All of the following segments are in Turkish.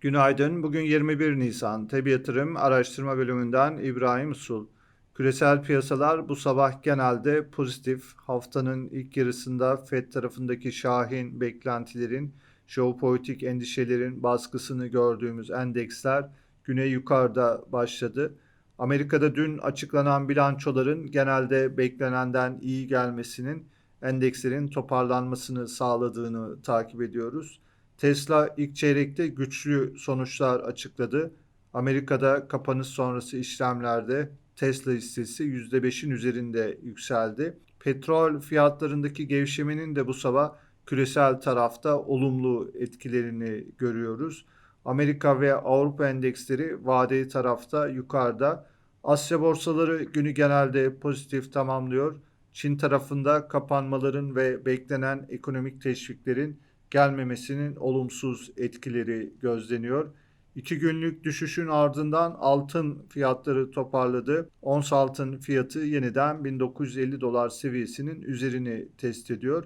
Günaydın. Bugün 21 Nisan. Tebi Yatırım Araştırma Bölümünden İbrahim Usul. Küresel piyasalar bu sabah genelde pozitif. Haftanın ilk yarısında Fed tarafındaki şahin beklentilerin, jeopolitik endişelerin baskısını gördüğümüz endeksler güne yukarıda başladı. Amerika'da dün açıklanan bilançoların genelde beklenenden iyi gelmesinin endekslerin toparlanmasını sağladığını takip ediyoruz. Tesla ilk çeyrekte güçlü sonuçlar açıkladı. Amerika'da kapanış sonrası işlemlerde Tesla hissesi %5'in üzerinde yükseldi. Petrol fiyatlarındaki gevşemenin de bu sabah küresel tarafta olumlu etkilerini görüyoruz. Amerika ve Avrupa endeksleri vadeli tarafta yukarıda. Asya borsaları günü genelde pozitif tamamlıyor. Çin tarafında kapanmaların ve beklenen ekonomik teşviklerin gelmemesinin olumsuz etkileri gözleniyor. İki günlük düşüşün ardından altın fiyatları toparladı. Ons altın fiyatı yeniden 1950 dolar seviyesinin üzerini test ediyor.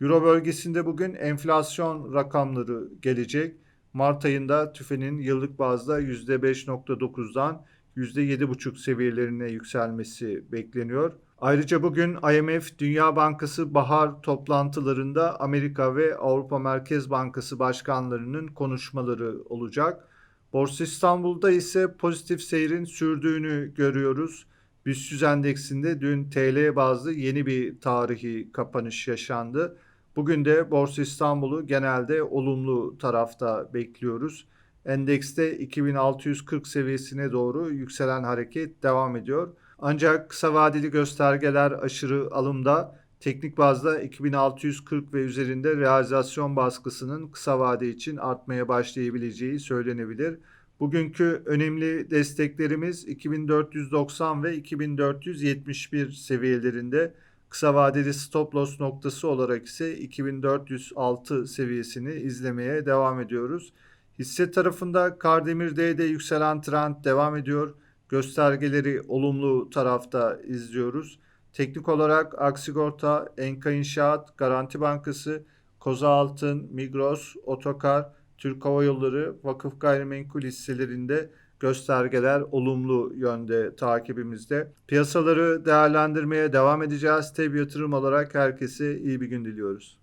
Euro bölgesinde bugün enflasyon rakamları gelecek. Mart ayında tüfenin yıllık bazda %5.9'dan %7.5 seviyelerine yükselmesi bekleniyor. Ayrıca bugün IMF Dünya Bankası bahar toplantılarında Amerika ve Avrupa Merkez Bankası başkanlarının konuşmaları olacak. Borsa İstanbul'da ise pozitif seyrin sürdüğünü görüyoruz. BIST endeksinde dün TL bazlı yeni bir tarihi kapanış yaşandı. Bugün de Borsa İstanbul'u genelde olumlu tarafta bekliyoruz. Endekste 2640 seviyesine doğru yükselen hareket devam ediyor. Ancak kısa vadeli göstergeler aşırı alımda teknik bazda 2640 ve üzerinde realizasyon baskısının kısa vade için artmaya başlayabileceği söylenebilir. Bugünkü önemli desteklerimiz 2490 ve 2471 seviyelerinde. Kısa vadeli stop loss noktası olarak ise 2406 seviyesini izlemeye devam ediyoruz. Hisse tarafında Kardemir D'de yükselen trend devam ediyor. Göstergeleri olumlu tarafta izliyoruz. Teknik olarak Aksigorta, Enka İnşaat, Garanti Bankası, Koza Altın, Migros, Otokar, Türk Hava Yolları, Vakıf Gayrimenkul hisselerinde göstergeler olumlu yönde takibimizde. Piyasaları değerlendirmeye devam edeceğiz. Tabi yatırım olarak herkese iyi bir gün diliyoruz.